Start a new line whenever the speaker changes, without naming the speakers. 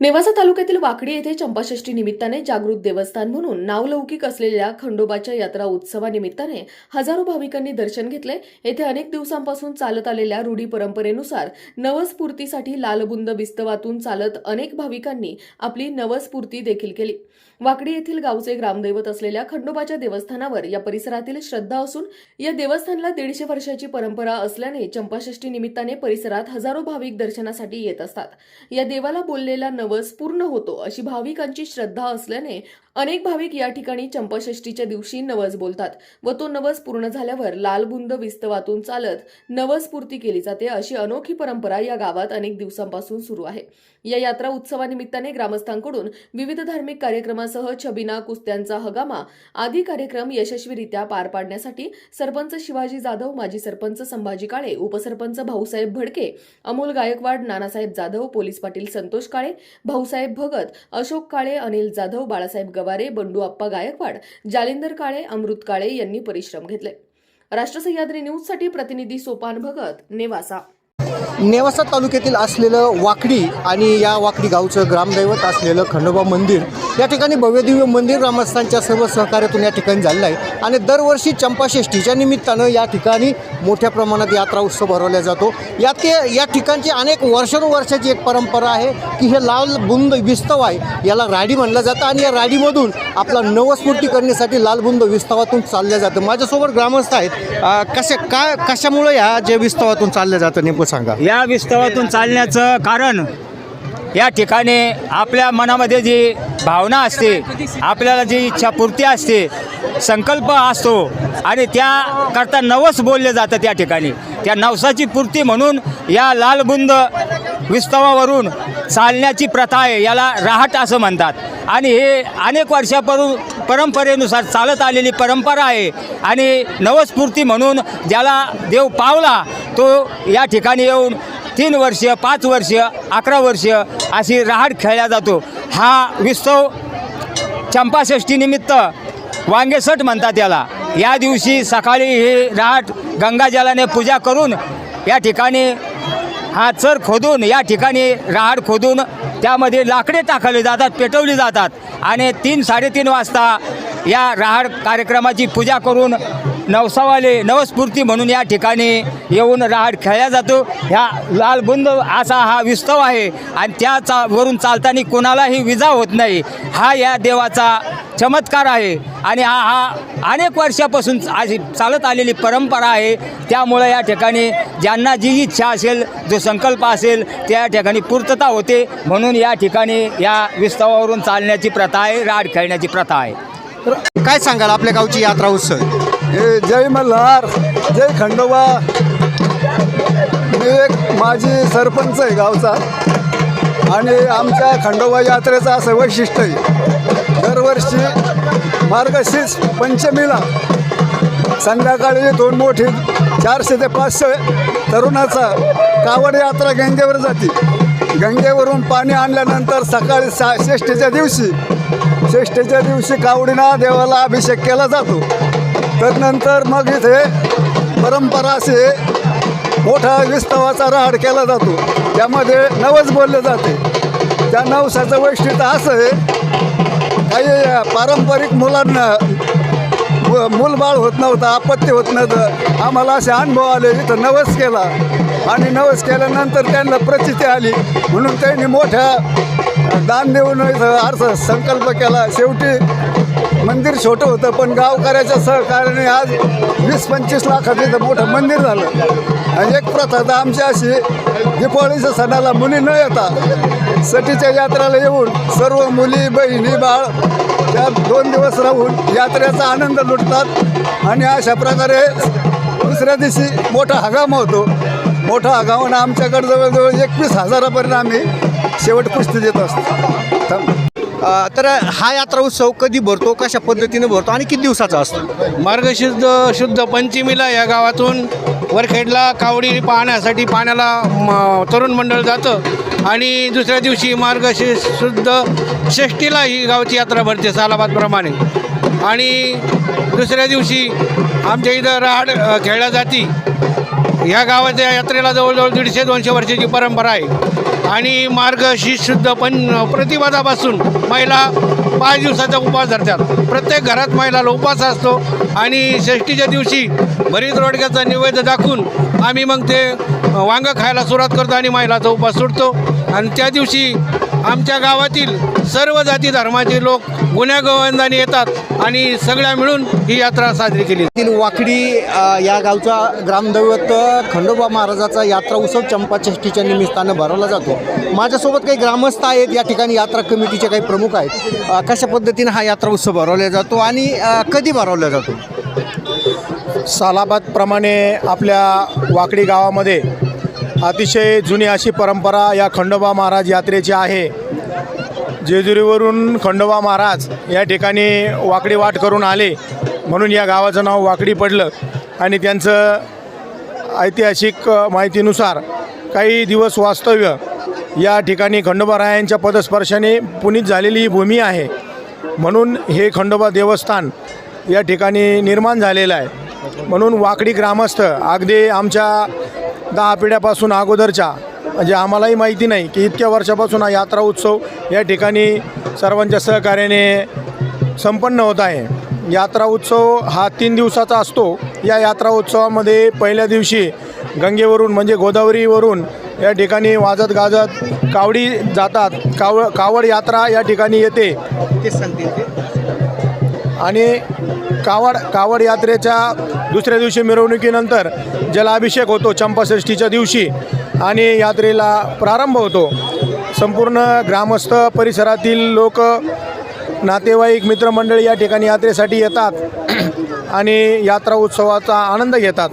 नेवासा तालुक्यातील वाकडी येथे चंपाषष्ठी निमित्ताने जागृत देवस्थान म्हणून नावलौकिक असलेल्या खंडोबाच्या यात्रा उत्सवानिमित्ताने हजारो भाविकांनी दर्शन घेतले. येथे अनेक दिवसांपासून चालत आलेल्या रूढी परंपरेनुसार नवस्फूर्तीसाठी लालबुंद बिस्तवातून चालत अनेक भाविकांनी आपली नवस्फूर्ती देखील केली. वाकडी येथील गावचे ग्रामदैवत असलेल्या खंडोबाच्या देवस्थानावर या परिसरातील श्रद्धा असून या देवस्थानला दीडशे वर्षाची परंपरा असल्याने चंपाषष्ठी निमित्ताने परिसरात हजारो भाविक दर्शनासाठी येत असतात. या देवाला बोललेला नवस पूर्ण होतो अशी भाविकांची श्रद्धा असल्याने अनेक भाविक या ठिकाणी चंपषष्टीच्या दिवशी नवस बोलतात व तो नवस पूर्ण झाल्यावर लालबुंद विस्तवातून चालत नवस्फूर्ती केली जाते अशी अनोखी परंपरा या गावात अनेक दिवसांपासून सुरू आहे. या यात्रा उत्सवानिमित्ताने ग्रामस्थांकडून विविध धार्मिक कार्यक्रमासह छबिना कुस्त्यांचा हगामा आदी कार्यक्रम यशस्वीरित्या पार पाडण्यासाठी सरपंच शिवाजी जाधव माजी सरपंच संभाजी काळे उपसरपंच भाऊसाहेब भडके अमोल गायकवाड नानासाहेब जाधव पोलीस पाटील संतोष काळे भाऊसाहेब भगत अशोक काळे अनिल जाधव बाळासाहेब गवारे बंडू आप्पा गायकवाड जालिंदर काळे अमृत काळे यांनी परिश्रम घेतले. राष्ट्रसह्याद्री न्यूजसाठी प्रतिनिधी सोपान भगत नेवासा.
नेवासा तालुक्यातील असलेलं वाकडी आणि या वाकडी गावचं ग्रामदैवत असलेलं खंडोबा मंदिर या ठिकाणी भव्यदिव्य मंदिर ग्रामस्थांच्या सर्व सहकार्यातून या ठिकाणी झालेलं आहे. आणि दरवर्षी चंपाषष्ठीच्या निमित्तानं या ठिकाणी मोठ्या प्रमाणात यात्रा उत्सव भरवला जातो. यात या ठिकाणची अनेक वर्षानुवर्षाची एक परंपरा आहे की हे लाल बुंद विस्तव आहे. याला राडी म्हणलं जातं आणि या राडीमधून आपला नवस्फूर्ती करण्यासाठी लालबुंद विस्तवातून चाललं जातं. माझ्यासोबत ग्रामस्थ आहेत. कशा काय कशामुळं ह्या जे विस्तवातून चाललं जातं नेमकं सांगा.
या विस्तवातून चालण्याचं कारण या ठिकाणी आपल्या मनामध्ये जी भावना असते आपल्याला जी इच्छापूर्ती असते संकल्प असतो आणि त्याकरता नवस बोलले जातं त्या ठिकाणी. त्या नवसाची पूर्ती म्हणून या लालबुंद विस्तवावरून चालण्याची प्रथा आहे याला राहट असं म्हणतात. आणि हे अनेक वर्षापासून परंपरेनुसार चालत आलेली परंपरा आहे. आणि नवस्फूर्ती म्हणून ज्याला देव पावला तो या ठिकाणी येऊन तीन वर्ष पाच वर्ष अकरा वर्ष अशी राहाड खेळला जातो. हा विस्तव चंपाषष्ठीनिमित्त वांगेसट म्हणतात त्याला. या दिवशी सकाळी ही राहाट गंगाजलाने पूजा करून या ठिकाणी हा चर खोदून या ठिकाणी राहाड खोदून त्यामध्ये लाकडे टाकले जातात पेटवली जातात. आणि तीन साडेतीन वाजता या राहाड कार्यक्रमाची पूजा करून नवसावाले नवस्फूर्ती म्हणून या ठिकाणी येऊन राहाड खेळला जातो. ह्या लालबुंद असा हा विस्तव आहे आणि त्या चा वरून चालताना कोणालाही विजा होत नाही. हा या देवाचा चमत्कार आहे आणि हा हा अनेक वर्षापासून अशी चालत आलेली परंपरा आहे. त्यामुळं या ठिकाणी ज्यांना जी इच्छा असेल जो संकल्प असेल त्या ठिकाणी पूर्तता होते. म्हणून या ठिकाणी या विस्तवावरून चालण्याची प्रथा आहे राड खेळण्याची प्रथा आहे.
काय सांगाल आपल्या गावची यात्रा उत्सव?
हे जय मल्हार जय खंडोबा. मी एक माजी सरपंच आहे गावचा आणि आमच्या खंडोबा यात्रेचं असं वैशिष्ट्य आहे. दरवर्षी मार्गशीर्ष पंचमीला संध्याकाळी दोन मोठी चारशे ते पाचशे तरुणाचा कावड यात्रा गंगेवर जाते. गंगेवरून पाणी आणल्यानंतर सकाळी सा षष्टीच्या दिवशी षष्टीच्या दिवशी कावडीना देवाला अभिषेक केला जातो. तदनंतर मग इथे परंपरा असे मोठा विस्तवाचा राहाड केला जातो. त्यामध्ये नवस बोलले जाते. त्या नवसाचं वैशिष्ट्य असं आहे काही पारंपरिक मुलांना मूलबाळ होत नव्हतं आपत्ती होत नव्हतं. आम्हाला असे अनुभव आले इथं नवस केला. आणि नवस केल्यानंतर त्यांना प्रचिती आली. म्हणून त्यांनी मोठ्या दान देऊन इथं अर्थ संकल्प केला. शेवटी मंदिर छोटं होतं पण गावकऱ्याच्या सहकार्याने आज वीस पंचवीस लाखाचं इथं मोठं मंदिर झालं. आणि एक प्रथा तर आमची अशी दिपावळीच्या सणाला मुली न येता सटीच्या यात्रेला येऊन सर्व मुली बहिणी बाळ त्या दोन दिवस राहून यात्रेचा आनंद लुटतात आणि अशा प्रकारे दुसऱ्या दिवशी मोठा हगाम होतो. मोठा हगाम आमच्याकडे जवळजवळ एकवीस हजारापर्यंत आम्ही शेवट कुस्ती देत असतो.
तर हा यात्रा उत्सव कधी भरतो कशा पद्धतीने भरतो आणि किती दिवसाचा असतो?
मार्गशीर्ष शुद्ध पंचमीला या गावातून वरखेडला कावडी पाहण्यासाठी पाण्याला तरुण मंडळ जातं. आणि दुसऱ्या दिवशी मार्गशीर्ष शुद्ध षष्टीला ही गावची यात्रा भरते सालाबादप्रमाणे. आणि दुसऱ्या दिवशी आमच्या इथं राहाड खेळल्या जाती. ह्या गावाच्या यात्रेला जवळजवळ दीडशे दोनशे वर्षाची परंपरा आहे. आणि मार्ग शुद्ध पण प्रतिपदापासून महिला पाच दिवसाचा उपवास धरतात. प्रत्येक घरात महिलाला उपवास असतो आणि षष्टीच्या दिवशी भरीत रोडग्याचा निवेद दाखवून आम्ही मग ते वांगं खायला सुरुवात करतो आणि महिलाचा उपवास सुटतो आणि त्या दिवशी आमच्या गावातील सर्व जाती धर्माचे लोक गुन्ह्यागोविंदाने येतात आणि सगळ्या मिळून ही यात्रा साजरी केली
वाकडी या गावचा ग्रामदैवत खंडोबा महाराजाचा यात्रा उत्सव चंपाषष्ठीच्या निमित्तानं भरवला जातो. माझ्यासोबत काही ग्रामस्थ आहेत या ठिकाणी यात्रा कमिटीचे काही प्रमुख आहेत. कशा पद्धतीनं हा यात्रा उत्सव भरवला जातो आणि कधी भरवला जातो?
सालाबादप्रमाणे आपल्या वाकडी गावामध्ये अतिशय जुनी अशी परंपरा या खंडोबा महाराज यात्रेची आहे. जेजुरीवरून खंडोबा महाराज या ठिकाणी वाकडी वाट करून आले म्हणून या गावाचं नाव वाकडी पडलं आणि त्यांचं ऐतिहासिक माहितीनुसार काही दिवस वास्तव्य या ठिकाणी खंडोबारायांच्या पदस्पर्शाने पुनीत झालेली ही भूमी आहे. म्हणून हे खंडोबा देवस्थान या ठिकाणी निर्माण झालेलं आहे. म्हणून वाकडी ग्रामस्थ अगदी आमच्या दहा पिढ्यापासून अगोदरच्या म्हणजे आम्हालाही माहिती नाही की इतक्या वर्षापासून हा यात्रा उत्सव या ठिकाणी सर्वांच्या सहकार्याने संपन्न होत आहे. यात्रा उत्सव हा तीन दिवसाचा असतो. या यात्रा उत्सवामध्ये पहिल्या दिवशी गंगेवरून म्हणजे गोदावरीवरून या ठिकाणी वाजत गाजत कावडी जातात. काव कावड यात्रा या ठिकाणी येते. आणि कावड कावड यात्रेच्या दुसऱ्या दिवशी मिरवणुकीनंतर जलाभिषेक होतो चंपाषष्ठीच्या दिवशी आणि यात्रेला प्रारंभ होतो. संपूर्ण ग्रामस्थ परिसरातील लोक नातेवाईक मित्रमंडळी या ठिकाणी यात्रेसाठी येतात आणि यात्रा उत्सवाचा आनंद घेतात.